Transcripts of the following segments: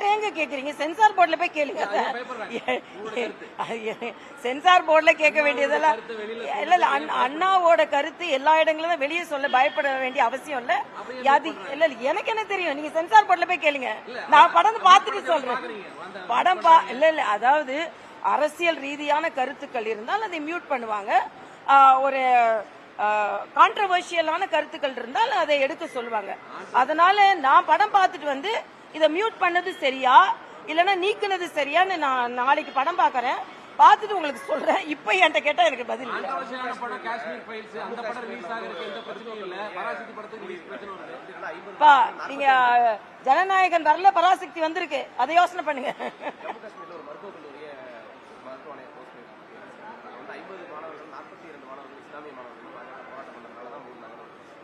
கேக்குறீங்க? சென்சார் போர்டுல போய் கேளுங்க. சென்சார் போர்டுல கேட்க வேண்டியதெல்லாம் இல்ல இல்ல அண்ணா- அண்ணாவோட கருத்து எல்லா இடங்களும் வெளியே சொல்ல பயப்பட வேண்டிய அவசியம் இல்ல. அது இல்ல இல்ல எனக்கு என்ன தெரியும்? நீங்க சென்சார் போர்டுல போய் கேளுங்க. நான் படம் பார்த்துட்டு சொல்றேன். படம் பா இல்ல இல்ல அதாவது அரசியல் ரீதியான கருத்துக்கள் இருந்தால் அதை மியூட் பண்ணுவாங்க. ஒரு கான்ட்ரவர்ஷியலான கருத்துக்கள் இருந்தால் அதை எடுக்க சொல்லுவாங்க. அதனால நான் படம் பார்த்துட்டு வந்து இதை மியூட் பண்ணது சரியா? இல்லைன்னா நீக்குனது சரியான்னு நான் நாளைக்கு படம் பார்க்கறேன். பார்த்துட்டு உங்களுக்கு சொல்றேன். இப்ப என்கிட்ட கேட்டா எனக்கு பதில் இல்லை. கான்ட்ரவர்ஷியலான படம் காஷ்மீர் ஃபைல்ஸ் அந்த படம் ரிலீஸ் ஆகிறதுக்கு எந்த பிரச்சனையும் இல்ல. பராசக்தி படத்துக்கு ரிலீஸ் பிரச்சனை வருது. பா நீங்க ஜனநாயகன் வரல பராசக்தி வந்திருக்கு. அதை யோசனை பண்ணுங்க.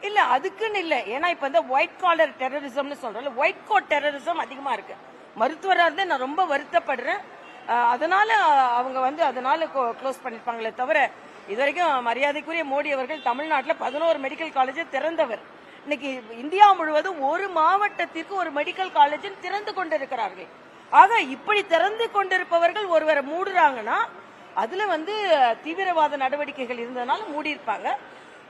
இல்ல அதுக்குன்னு இல்ல. ஏன்னா இப்ப இந்த ஒயிட் காலர் டெரரிசம்னு சொல்றோம்ல ஒயிட் கோட் டெரரிசம் அதிகமா இருக்கு. மருத்துவராக இருந்து நான் ரொம்ப வருத்தப்படுறேன். அதனால அவங்க வந்து அதனால க்ளோஸ் பண்ணிருப்பாங்களே தவிர இது வரைக்கும் மரியாதைக்குரிய மோடி அவர்கள் தமிழ்நாட்டில் பதினோரு மெடிக்கல் காலேஜை திறந்தவர். இன்னைக்கு இந்தியா முழுவதும் ஒரு மாவட்டத்திற்கு ஒரு மெடிக்கல் காலேஜ் திறந்து கொண்டிருக்கிறார்கள். ஆக இப்படி திறந்து கொண்டிருப்பவர்கள் ஒருவரை மூடுறாங்கன்னா அதுல வந்து தீவிரவாத நடவடிக்கைகள் இருந்ததுனால மூடி இருப்பாங்க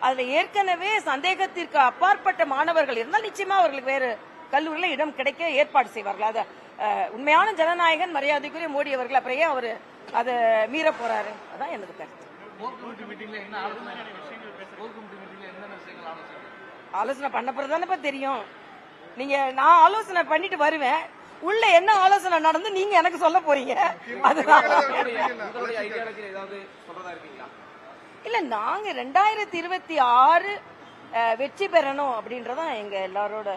அதுல ஏற்கனவே சந்தேகத்திற்கு அப்பாற்பட்ட மாணவர்கள் இருந்தால் நிச்சயமா அவர்களுக்கு வேறு கல்லூரியில் இடம் கிடைக்க ஏற்பாடு செய்வார்கள். அத உண்மையான ஜனநாயகன் மரியாதைக்குரிய மோடி அவர்கள் ஏன் அவரு அதை மீற போறாரு. அதான் எனது கருத்து. ஆலோசனை பண்ண பிறகு தெரியும். நீங்க நான் ஆலோசனை பண்ணிட்டு வருவேன். உள்ள என்ன ஆலோசனை நடந்து நீங்க எனக்கு சொல்ல போறீங்க. அதுதான். இல்ல நாங்க ரெண்டாயிரத்தி இருபத்தி ஆறு வெற்றி பெறணும் அப்படின்றதான் எங்க எல்லாரோட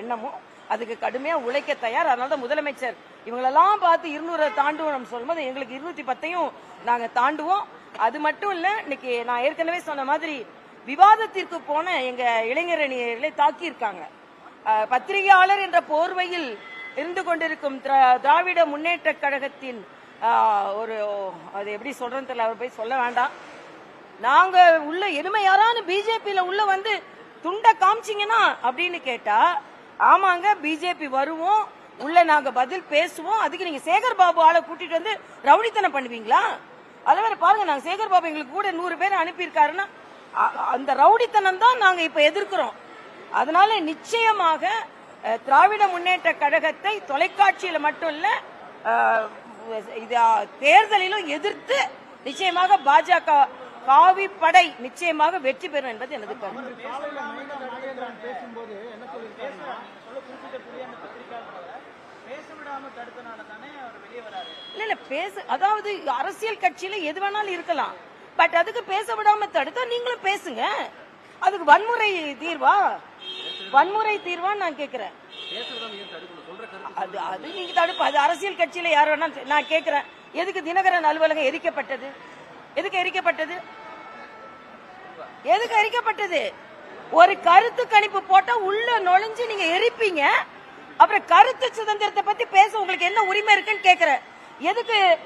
எண்ணமும். அதுக்கு கடுமையா உழைக்க தயார். அதனால தான் முதலமைச்சர் இவங்களெல்லாம் பார்த்து இருநூறை தாண்டுவோம் நம்ம சொல்லும்போது எங்களுக்கு இருநூத்தி பத்தையும் நாங்க தாண்டுவோம். அது மட்டும் இல்ல இன்னைக்கு நான் ஏற்கனவே சொன்ன மாதிரி விவாதத்திற்கு போன எங்க இளைஞரணியர்களை தாக்கியிருக்காங்க. பத்திரிகையாளர் என்ற போர்வையில் இருந்து கொண்டிருக்கும் திரா- திராவிட முன்னேற்ற கழகத்தின் ஒரு அது எப்படி சொல்றேன்னு தெரியல அவர் போய் சொல்ல வேண்டாம். நாங்க உள்ள எருமை யாரானு பிஜேபியில உள்ள வந்து துண்ட காமிச்சிங்கன்னா அப்படின்னு கேட்டா ஆமாங்க பிஜேபி வருவோம் உள்ள நாங்க பதில் பேசுவோம் அதுக்கு நீங்க சேகர் பாபு ஆளை கூட்டிட்டு வந்து ரவுடித்தனம் பண்ணுவீங்களா? அதுல வேற பாருங்க நாங்க சேகர் பாபு எங்களுக்கு கூட நூறு பேர் அனுப்பியிருக்காருன்னா அந்த ரவுடித்தனம் தான் நாங்க இப்ப எதிர்க்கிறோம். அதனால நிச்சயமாக திராவிட முன்னேற்ற கழகத்தை தொலைக்காட்சியில மட்டும் இல்ல இது தேர்தலிலும் எதிர்த்து நிச்சயமாக பாஜக காவி படை நிச்சயமாக வெற்றி பெறும் என்பது எனது கருத்து. இல்ல இல்ல பேச அதாவது அரசியல் கட்சியில எது வேணாலும் இருக்கலாம். பட் அதுக்கு பேச விடாம தடுத்தா நீங்களும் பேசுங்க. அதுக்கு வன்முறை தீர்வா? வன்முறை தீர்வா நான் கேக்குறேன். அது அது நீங்க தடுப்பு. அது அரசியல் கட்சியில யார் வேணா நான் கேக்குறேன். எதுக்கு தினகரன் அலுவலகம் எரிக்கப்பட்டது? எதுக்கு எரிக்கப்பட்டது? எதுக்கு எரிக்கப்பட்டது? ஒரு கருத்து கணிப்பு போட்டா உள்ள நுழைஞ்சு நீங்க எரிப்பீங்க. அப்புறம் கருத்து சுதந்திரத்தை பத்தி பேச உங்களுக்கு என்ன உரிமை இருக்குன்னு கேக்குறேன். எதுக்கு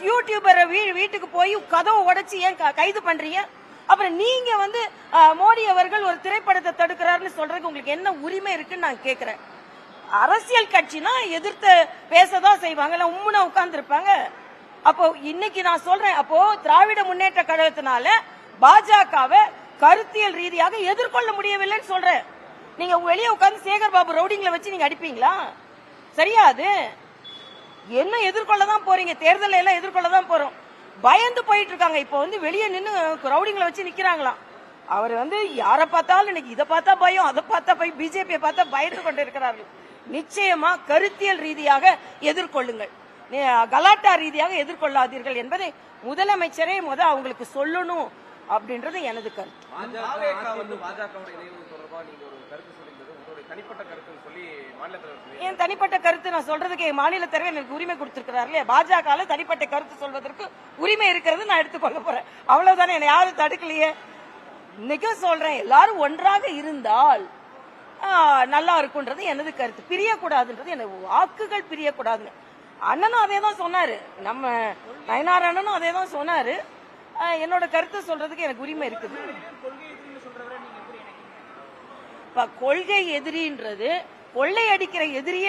யூடியூபர் வீ- வீட்டுக்கு போய் கதவை உடைச்சு ஏன் க- கைது பண்றீங்க? அப்புறம் நீங்க வந்து மோடி அவர்கள் ஒரு திரைப்படத்தை தடுக்கிறாருன்னு சொல்றதுக்கு உங்களுக்கு என்ன உரிமை இருக்குன்னு நான் கேக்குறேன். அரசியல் கட்சினா எதிர்த்து பேசதான் செய்வாங்க உம்முன உட்கார்ந்து இருப்பாங்க அப்போ இன்னைக்கு நான் சொல்றேன் அப்போ திராவிட முன்னேற்ற கழகத்தினால பாஜகவை கருத்தியல் ரீதியாக எதிர்கொள்ள முடியவில்லைன்னு சொல்றேன். நீங்க வெளியே உட்காந்து சேகர் பாபு ரவுடிங்களை வச்சு நீங்க அடிப்பீங்களா? சரியா அது? என்ன எதிர்கொள்ள தான் போறீங்க? தேர்தலை எல்லாம் எதிர்கொள்ள தான் போறோம். பயந்து போயிட்டு இருக்காங்க. இப்போ வந்து வெளியே நின்று ரவுடிங்களை வச்சு நிக்கிறாங்களாம். அவர் வந்து யாரை பார்த்தாலும் இன்னைக்கு இதை பார்த்தா பயம் அதை பார்த்தா பயம் பிஜேபியை பார்த்தா பயந்து கொண்டு இருக்கிறார்கள் நிச்சயமா கருத்தியல் ரீதியாக எதிர்கொள்ளுங்கள். கலாட்டா ரீதியாக எதிர்கொள்ளாதீர்கள் என்பதை முதலமைச்சரே முத அவங்களுக்கு சொல்லணும் அப்படின்றது எனது கருத்து. என் தனிப்பட்ட கருத்து நான் சொல்றதுக்கு என் மாநில தலைவர் எனக்கு உரிமை கொடுத்திருக்கிறார் இல்லையா? பாஜக தனிப்பட்ட கருத்து சொல்வதற்கு உரிமை இருக்கிறது நான் எடுத்துக்கொள்ள போறேன். அவ்வளவுதானே என்னை யாரும் தடுக்கலையே? இன்னைக்கும் சொல்றேன் எல்லாரும் ஒன்றாக இருந்தால் நல்லா இருக்குன்றது எனது கருத்து. பிரியக்கூடாதுன்றது எனக்கு வாக்குகள் பிரியக்கூடாதுங்க. அண்ணனும் அதே தான் சொன்னாரு. நம்ம நயனார் அண்ணனும் அதே தான் சொன்னாரு என்னோட கருத்தை சொல்றதுக்கு எனக்கு உரிமை இருக்குது. இப்ப கொள்கை எதிரின்றது கொள்ளை அடிக்கிற எதிரிய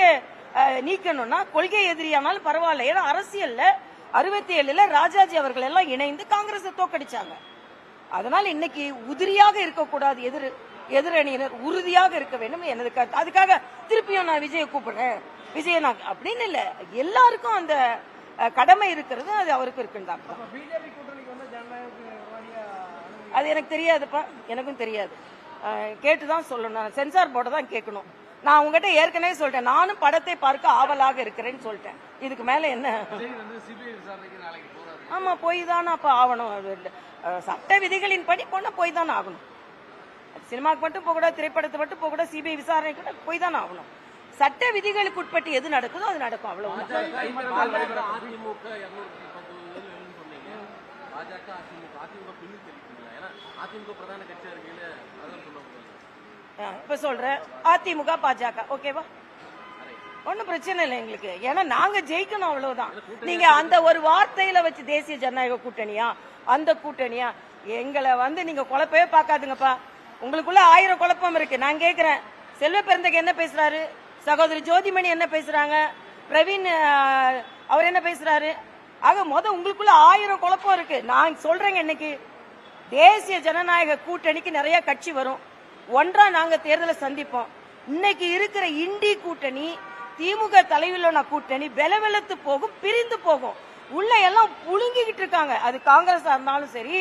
நீக்கணும்னா கொள்கை எதிரியானாலும் பரவாயில்ல. ஏன்னா அரசியல்ல அறுபத்தி ஏழுல ராஜாஜி அவர்கள் எல்லாம் இணைந்து காங்கிரஸை தோக்கடிச்சாங்க. அதனால இன்னைக்கு உதிரியாக இருக்கக்கூடாது எதிர் எதிரணியினர் உறுதியாக இருக்க வேண்டும். எனது கருத்து. அதுக்காக திருப்பியும் நான் விஜயை கூப்பிடுறேன். விஜய நான் அப்படின்னு இல்ல எல்லாருக்கும் அந்த கடமை இருக்கிறது அது அவருக்கு இருக்குன்னு தான். அது எனக்கு தெரியாதுப்பா எனக்கும் தெரியாது. கேட்டு தான் சொல்லணும். நான் சென்சார் போர்டை தான் கேட்கணும். நான் உங்ககிட்ட ஏற்கனவே சொல்லிட்டேன். நானும் படத்தை பார்க்க ஆவலாக இருக்கிறேன்னு சொல்லிட்டேன். இதுக்கு மேல என்ன? ஆமா போய் தானே அப்ப ஆகணும். சட்ட விதிகளின் படி போனா போய் தானே ஆகணும். சினிமாக்கு மட்டும் போக கூடாது திரைப்படத்தை மட்டும் போக கூடாது சிபிஐ விசாரணை கூட போய் தானே ஆகணும். சட்ட விதிகளுக்கு உட்பட்டு எது நடக்குதோ அது நடக்கும் அவ்வளவு இப்ப சொல்றேன். அதிமுக பாஜக ஓகேவா ஒன்றும் பிரச்சனை இல்லை எங்களுக்கு. ஏன்னா நாங்க ஜெயிக்கணும் அவ்வளவுதான். நீங்க அந்த ஒரு வார்த்தையில வச்சு தேசிய ஜனநாயக கூட்டணியா? அந்த கூட்டணியா? எங்களை வந்து நீங்க குழப்பவே பார்க்காதுங்கப்பா. உங்களுக்குள்ள ஆயிரம் குழப்பம் இருக்கு. நான் கேக்குறேன். செல்வ பெருந்தகை என்ன பேசுறாரு? சகோதரி ஜோதிமணி என்ன பேசுறாங்க? பிரவீன் அவர் என்ன பேசுறாரு? ஆக முத உங்களுக்குள்ள ஆயிரம் குழப்பம் இருக்கு. நான் சொல்றேங்க இன்னைக்கு. தேசிய ஜனநாயக கூட்டணிக்கு நிறைய கட்சி வரும். ஒன்றா நாங்க தேர்தலை சந்திப்போம். இன்னைக்கு இருக்கிற இண்டி கூட்டணி திமுக தலைவிலான கூட்டணி வெலவெலத்து போகும் பிரிந்து போகும். உள்ள எல்லாம் புழுங்கிக்கிட்டு இருக்காங்க. அது காங்கிரஸா இருந்தாலும் சரி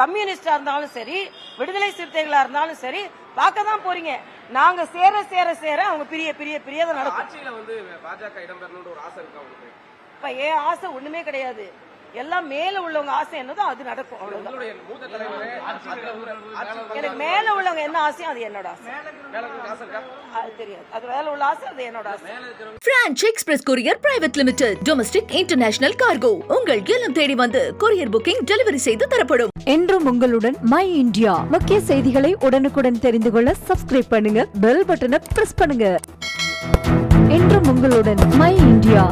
கம்யூனிஸ்டா இருந்தாலும் சரி விடுதலை சிறுத்தைகளா இருந்தாலும் சரி பார்க்க தான் போறீங்க. நாங்க சேர சேர சேர அவங்க பிரிய பிரிய பிரியதை நடக்கும். ஆட்சியில வந்து பாஜக இடம்பெறணும்னு ஒரு ஆசை இருக்கா உங்களுக்கு? இப்ப ஏன் ஆசை ஒண்ணுமே கிடையாது. எல்லாம் மேல உள்ளவங்க ஆசை என்னதோ அது நடக்கும் அவ்வளவுதான். எனக்கு மேல உள்ளவங்க என்ன ஆசையோ அது என்னோட ஆசை. மேல இருக்கிற ஆசை இருக்கா? அது தெரியாது. அது மேல உள்ள ஆசை அது என்னோட ஆசை. Branch express courier private limited domestic international cargo உங்கள் இல்லம் தேடி வந்து கொரியர் புக்கிங் டெலிவரி செய்து தரப்படும். என்றும் உங்களுடன் மை இந்தியா முக்கிய செய்திகளை உடனுக்குடன் தெரிந்து கொள்ள சப்ஸ்கிரைப் பண்ணுங்க பெல் பட்டனை பிரஸ் பண்ணுங்க. என்றும் உங்களுடன் மை இந்தியா